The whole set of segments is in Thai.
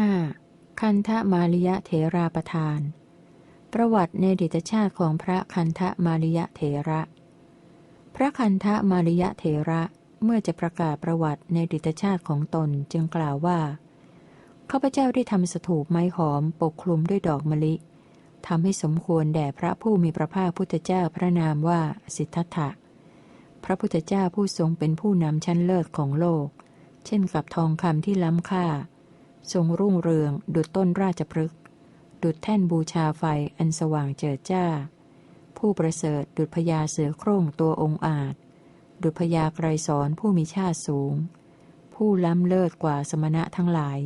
ห้าคันธมาริยะเถราประทาน ประวัติในดิตชาติของพระคันธมาริยะเถระ พระคันธมาริยะเถระเมื่อจะประกาศประวัติในดิตชาติของตนจึงกล่าวว่าข้าพเจ้าได้ทำสถูปไม้หอมปกคลุมด้วยดอกมะลิทำให้สมควรแด่พระผู้มีพระภาคพุทธเจ้าพระนามว่าสิทธัตถะ พระพุทธเจ้าผู้ทรงเป็นผู้นำชั้นเลิศของโลก เช่นกับทองคำที่ล้ำค่า ทรงรุ่งเรือง ดุจต้นราชพฤกษ์ดุจแท่นบูชาไฟอันสว่างเจิดจ้า ผู้ประเสริฐดุจพญาเสือโคร่งตัวองค์อาจ ดุจพญาไกรสอนผู้มีชาติสูง ผู้ล้ำเลิศกว่าสมณะทั้งหลาย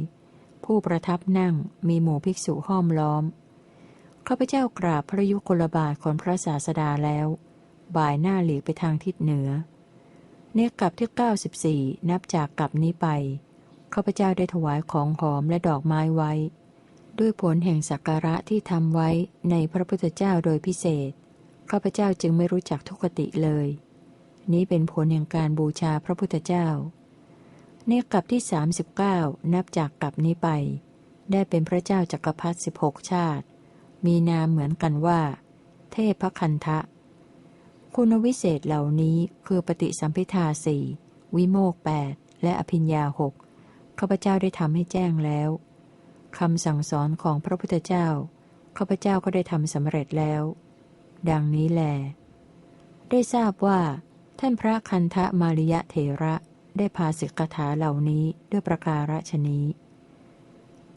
ผู้ประทับนั่งมีหมู่ภิกษุห้อมล้อมข้าพเจ้ากราบพระยุคลบาทของพระศาสดาแล้ว บ่ายหน้าหลีกไปทางทิศเหนือ เนกลับที่ 94 นับจากกลับนี้ไป ข้าพเจ้าได้ถวายของหอมและดอกไม้ไว้ ด้วยผลแห่งสักการะที่ทำไว้ในพระพุทธเจ้าโดยพิเศษ ข้าพเจ้าจึงไม่รู้จักทุกติเลย นี้เป็นผลแห่งการบูชาพระพุทธเจ้าเนกลับที่ 39 นับจากกลับนี้ไป ได้เป็นพระเจ้าจักรพรรดิ16 ชาติ มีนามเหมือนกันว่า เทพคันทะ คุณวิเศษเหล่านี้คือปฏิสัมพิทาสี่วิโมกแปดและอภิญญาหก ข้าพเจ้าได้ทำให้แจ้งแล้วคำสั่งสอนของพระพุทธเจ้า ข้าพเจ้าก็ได้ทำสำเร็จแล้ว ดังนี้แล ได้ทราบว่า ท่านพระคันธมาริยะเถระได้พาสิกถาเหล่านี้ด้วยประการฉนี้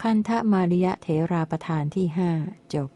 คันธมาริยะเถราประธานที่ห้าจบ